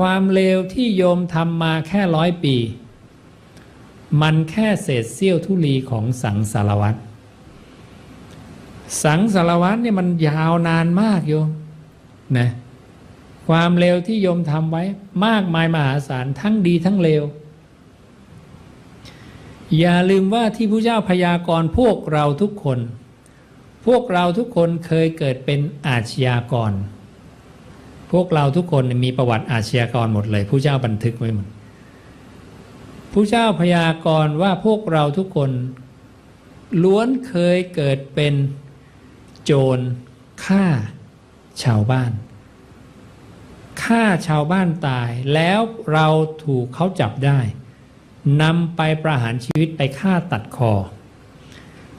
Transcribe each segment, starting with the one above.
ความเลวที่โยมทำมาแค่ร้อยปี มันแค่เศษเสี้ยวทุลีของสังสารวัตรสังสารวัตรเนี่ยมันยาวนานมากโยมนะความเลวที่โยมทำไว้มากมายมหาศาลทั้งดีทั้งเลว อย่าลืมว่าที่พระเจ้าพยากรณ์พวกเราทุกคน พวกเราทุกคนเคยเกิดเป็นอาชญากร วกเราทุกคนมีประวัติอาชญากรหมดเลยผู้เจ้าบันทึกไว้หมดผู้เจ้าพยากรณ์ว่าพวกเราทุกคน ล้วนเคยเกิดเป็นโจรฆ่าชาวบ้านฆ่าชาวบ้านตายแล้วเราถูกเขาจับได้นำไปประหารชีวิตไปฆ่าตัดคอ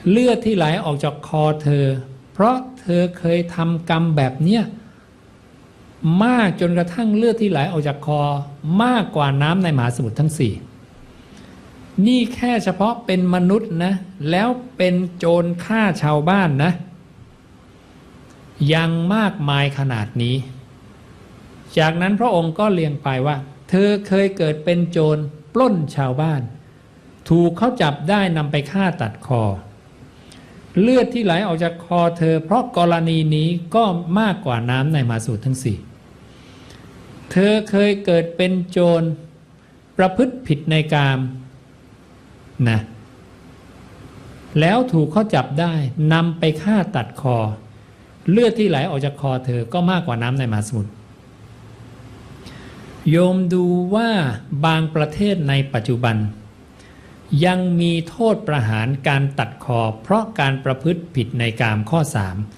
เลือดที่ไหลออกจากคอเธอ เพราะเธอเคยทำกรรมแบบเนี้ย มากจนกระทั่งเลือดที่ไหลออกจากคอมากกว่าน้ำในมหาสมุทรทั้งสี่นี่แค่เฉพาะเป็นมนุษย์นะ แล้วเป็นโจรฆ่าชาวบ้านนะ ยังมากมายขนาดนี้ จากนั้นพระองค์ก็เลียงไปว่า เธอเคยเกิดเป็นโจรปล้นชาวบ้าน ถูกเขาจับได้นำไปฆ่าตัดคอ เลือดที่ไหลออกจากคอเธอ เพราะกรณีนี้ก็มากกว่าน้ำในมหาสมุทรทั้งสี่เธอเคยเกิดเป็นโจรประพฤติผิดในกามนะแล้วถูกเขาจับได้นำไปฆ่าตัดคอ เลือดที่ไหลออกจากคอเธอก็มากกว่าน้ำในมหาสมุทรโยมดูว่าบางประเทศในปัจจุบัน ยังมีโทษประหารการตัดคอเพราะการประพฤติผิดในกามข้อ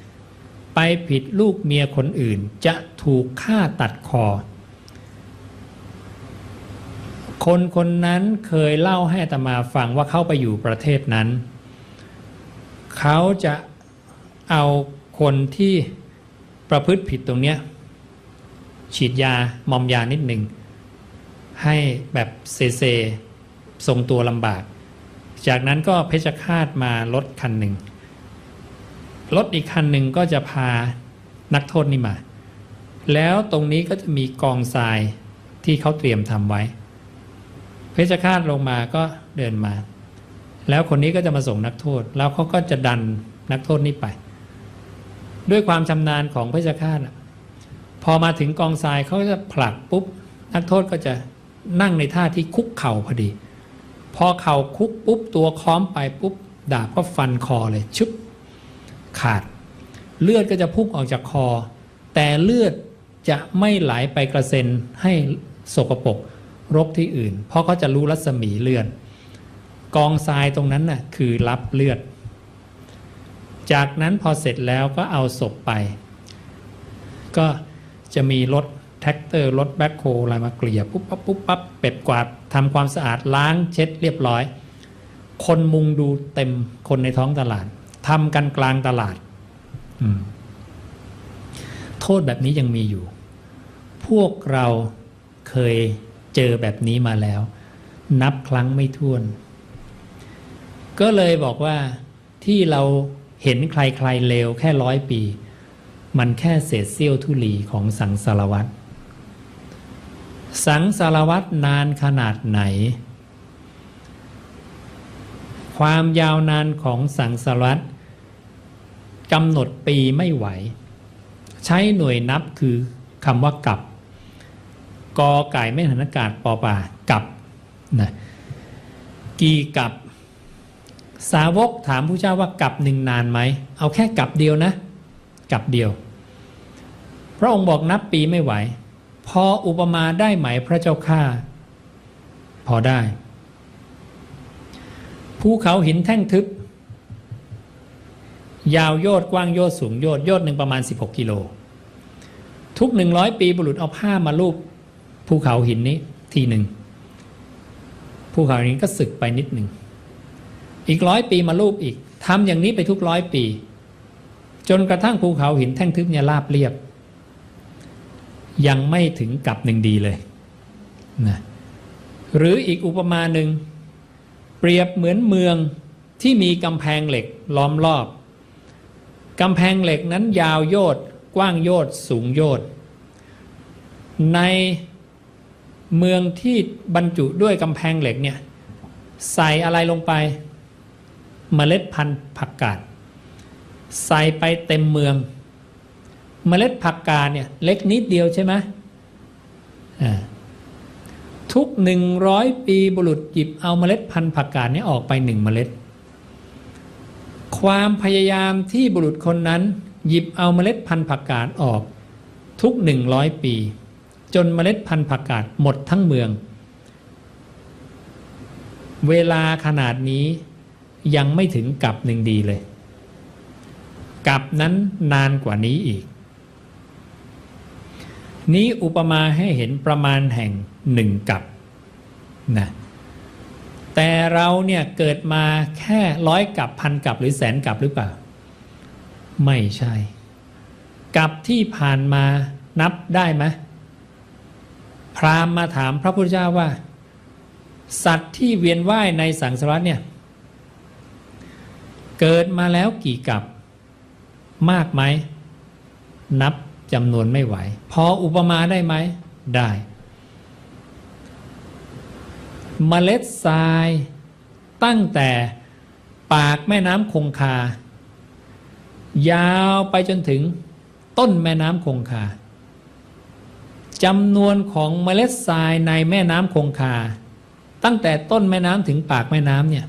3 ไปผิดลูกเมียคนอื่นจะถูกฆ่าตัดคอ คนคนนั้นเคยเล่าให้ตมาฟังว่าเข้าไปอยู่ประเทศนั้น เขาจะเอาคนที่ประพฤติผิดตรงเนี้ยฉีดยามอมยานิดหนึ่งให้แบบเซเซ ทรงตัวลำบาก จากนั้นก็เพชฌฆาตมารถคันหนึ่งรถอีกคันหนึ่งก็จะพานักโทษนี่มา แล้วตรงนี้ก็จะมีกองทรายที่เขาเตรียมทำไว้ เพชฌฆาตลงมาก็เดินมา แล้วคนนี้ก็จะมาส่งนักโทษ แล้วเขาก็จะดันนักโทษนี่ไป ด้วยความชำนาญของเพชฌฆาตพอมาถึงกองทรายเขาจะผลักปุ๊บ นักโทษก็จะนั่งในท่าที่คุกเข่าพอดี พอเข่าคุกปุ๊บตัวค้อมไปปุ๊บดาบก็ฟันคอเลยชึบขาด เลือดก็จะพุ่งออกจากคอ แต่เลือดจะไม่ไหลไปกระเซ็นให้สกปรกรกที่อื่น เพราะเขาจะรู้รัศมีเลือดกองทรายตรงนั้นน่ะคือรับเลือด จากนั้นพอเสร็จแล้วก็เอาศพไป ก็จะมีรถ แท็กเตอร์รถแบ็คโฮอะไรมาเกลี่ยปุ๊บปั๊บปุ๊บปั๊บเป็ดกวาดทำความสะอาดล้างเช็ดเรียบร้อย คนมุงดูเต็มคนในท้องตลาดทำกันกลางตลาดโทษแบบนี้ยังมีอยู่ พวกเราเคยเจอแบบนี้มาแล้ว นับครั้งไม่ถ้วน ก็เลยบอกว่าที่เราเห็นใครๆเลวแค่ร้อยปี มันแค่เศษเสี้ยวทุลีของสังสารวัตร สังสารวัตรนานขนาดไหน ความยาวนานของสังสารวัตรกำหนดปีไม่ไหว ใช้หน่วยนับคือคำว่ากับกอไก่ไม่หันอากาศปอป่ากับนะกี่กับ สาวกถามผู้เจ้าว่ากับหนึ่งนานไหม เอาแค่กับเดียวนะ กับเดียว พระองค์บอกนับปีไม่ไหว พออุปมาได้ไหมพระเจ้าข้าพอได้ภูเขาหินแท่งทึบ ยาวโยดกว้างโยดสูงโยดโยดหนึ่งประมาณ 16 กิโล ทุก 100 ปีบุรุษเอาผ้ามาลูบภูเขาหินนี้ทีหนึ่งภูเขาหินก็สึกไปนิดหนึ่ง อีกร้อยปีมาลูบอีกทำอย่างนี้ไปทุกร้อยปี จนกระทั่งภูเขาหินแท่งทึบเนี่ยราบเรียบ ยังไม่ถึงกับหนึ่งดีเลยนะหรืออีกอุปมาหนึ่งเปรียบเหมือนเมืองที่มีกำแพงเหล็กล้อมรอบกำแพงเหล็กนั้นยาวโยดกว้างโยดสูงโยดในเมืองที่บรรจุด้วยกำแพงเหล็กเนี่ยใส่อะไรลงไปเมล็ดพันธุ์ผักกาดใส่ไปเต็มเมือง เมล็ดผักกาดเนี่ยเล็กนิดเดียวใช่ไหมทุกหนึ่งร้อยปีบุรุษหยิบเอาเมล็ดพันธุ์ผักกาดนี้ออกไปหนึ่งเมล็ด ความพยายามที่บุรุษคนนั้น หยิบเอาเมล็ดพันธุ์ผักกาดออกทุกหนึ่งร้อยปี จนเมล็ดพันธุ์ผักกาดหมดทั้งเมือง เวลาขนาดนี้ยังไม่ถึงกับหนึ่งดีเลย กับนั้นนานกว่านี้อีก นี้อุปมาให้เห็นประมาณแห่งหนึ่งกับนะแต่เราเนี่ยเกิดมาแค่ร้อยกับพันกับหรือแสนกับหรือเปล่า ไม่ใช่ กับที่ผ่านมานับได้ไหมพราหมณ์มาถามพระพุทธเจ้าว่า สัตว์ที่เวียนว่ายในสังสารวัฏเนี่ยเกิดมาแล้วกี่กับ มากไหม นับ จำนวนไม่ไหว พออุปมาได้ไหม ได้เมล็ดทรายตั้งแต่ปากแม่น้ำคงคา ยาวไปจนถึงต้นแม่น้ำคงคาจำนวนของเมล็ดทรายในแม่น้ำคงคา ตั้งแต่ต้นแม่น้ำถึงปากแม่น้ำเนี่ย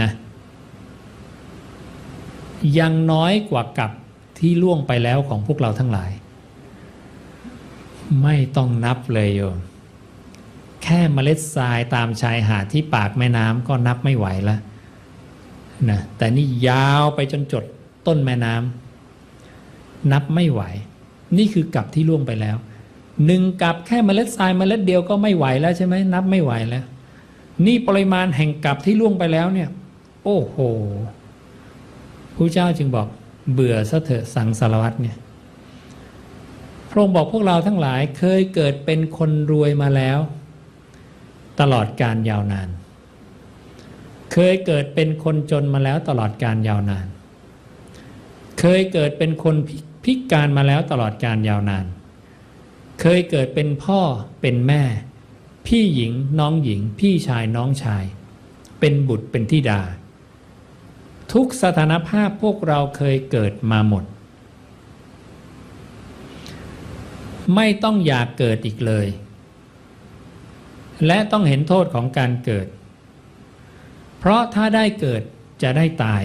นะยังน้อยกว่ากับ ที่ล่วงไปแล้วของพวกเราทั้งหลาย ไม่ต้องนับเลยโยมแค่เมล็ดทรายตามชายหาดที่ปากแม่น้ำก็นับไม่ไหวแล้วนะแต่นี่ยาวไปจนจดต้นแม่น้ำนับไม่ไหว นี่คือกับที่ล่วงไปแล้วหนึ่งกับแค่เมล็ดทรายเมล็ดเดียวก็ไม่ไหวแล้วใช่ไหมนับไม่ไหวแล้ว นี่ปริมาณแห่งกับที่ล่วงไปแล้วเนี่ย โอ้โหพระเจ้าจึงบอก เบื่อซะเถอะสังสารวัตรเนี่ยพระองค์บอกพวกเราทั้งหลายเคยเกิดเป็นคนรวยมาแล้ว ตลอดการยาวนาน เคยเกิดเป็นคนจนมาแล้วตลอดการยาวนาน เคยเกิดเป็นคนพิพการมาแล้วตลอดการยาวนาน เคยเกิดเป็นพ่อเป็นแม่ พี่หญิงน้องหญิง พี่ชายน้องชาย เป็นบุตรเป็นธิดา ทุกสถานภาพพวกเราเคยเกิดมาหมด ไม่ต้องอยากเกิดอีกเลย และต้องเห็นโทษของการเกิด เพราะถ้าได้เกิดจะได้ตาย